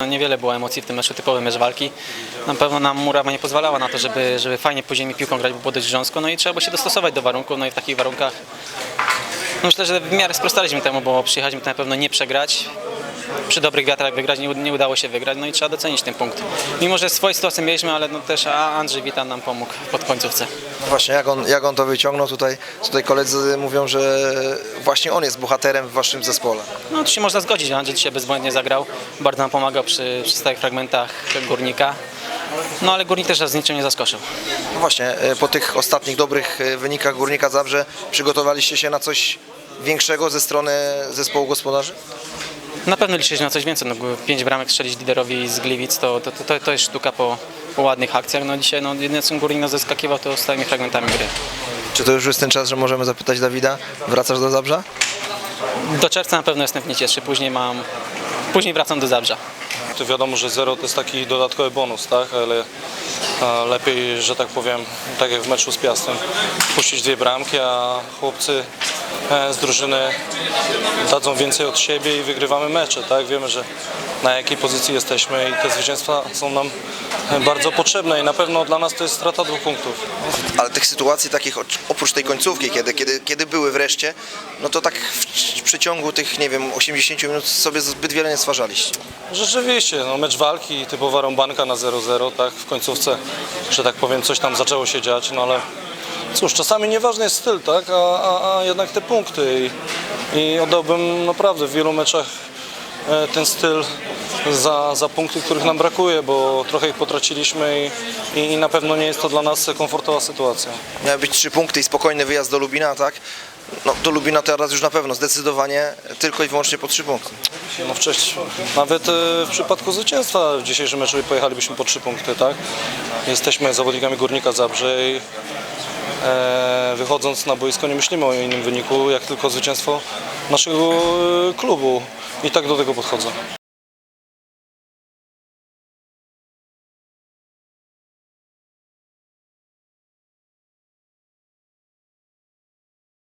No, Niewiele było emocji w tym meczu, typowy mecz walki. Na pewno nam murawa nie pozwalała na to, żeby, żeby fajnie po ziemi piłką grać, bo było dość grząsko, no i trzeba było się dostosować do warunków, no i w takich warunkach no myślę, że w miarę sprostaliśmy temu, bo przyjechaliśmy na pewno nie przegrać. Przy dobrych wiatrach wygrać nie, nie udało się wygrać, no i trzeba docenić ten punkt. Mimo, że swoje sytuacje mieliśmy, ale no też a Andrzej Witan nam pomógł pod końcówce. Właśnie, jak on, jak on to wyciągnął tutaj, tutaj koledzy mówią, że właśnie on jest bohaterem w waszym zespole. No to się można zgodzić, Andrzej dzisiaj bezbłędnie zagrał, bardzo nam pomagał przy, przy stałych fragmentach Górnika. No ale Górnik też z niczym nie zaskoczył. No właśnie, e, po tych ostatnich dobrych e, wynikach Górnika Zabrze przygotowaliście się na coś większego ze strony zespołu gospodarzy? Na pewno liczyliśmy na coś więcej. No, pięć bramek strzelić liderowi z Gliwic to, to, to, to jest sztuka po, po ładnych akcjach. No dzisiaj no, jedyne co Górnik nas zaskakiwał to stałymi fragmentami gry. Czy to już jest ten czas, że możemy zapytać Dawida, wracasz do Zabrza? Do czerwca na pewno jestem w niecieszy, później mam, później wracam do Zabrza. To wiadomo, że zero to jest taki dodatkowy bonus, tak? Ale lepiej, że tak powiem, tak jak w meczu z Piastem, puścić dwie bramki, a chłopcy z drużyny dadzą więcej od siebie i wygrywamy mecze, tak? Wiemy, że na jakiej pozycji jesteśmy i te zwycięstwa są nam e, bardzo potrzebne i na pewno dla nas to jest strata dwóch punktów. Ale tych sytuacji takich oprócz tej końcówki, kiedy, kiedy, kiedy były wreszcie, no to tak w, w przeciągu tych, nie wiem, 80 minut sobie zbyt wiele nie stwarzaliście. Rzeczywiście, no mecz walki, typowa rąbanka na 0-0, tak, w końcówce, że tak powiem, coś tam zaczęło się dziać, no ale cóż, czasami nieważny jest styl, tak, a, a, a jednak te punkty i, i oddałbym naprawdę w wielu meczach e, ten styl za, za punkty, których nam brakuje, bo trochę ich potraciliśmy i, i, i na pewno nie jest to dla nas komfortowa sytuacja. Miały być trzy punkty i spokojny wyjazd do Lubina, tak? No do Lubina teraz już na pewno, zdecydowanie tylko i wyłącznie po trzy punkty. No wcześniej, nawet e, w przypadku zwycięstwa w dzisiejszym meczu pojechalibyśmy po trzy punkty, tak? Jesteśmy zawodnikami Górnika Zabrze i wychodząc na boisko nie myślimy o innym wyniku, jak tylko zwycięstwo naszego e, klubu i tak do tego podchodzę.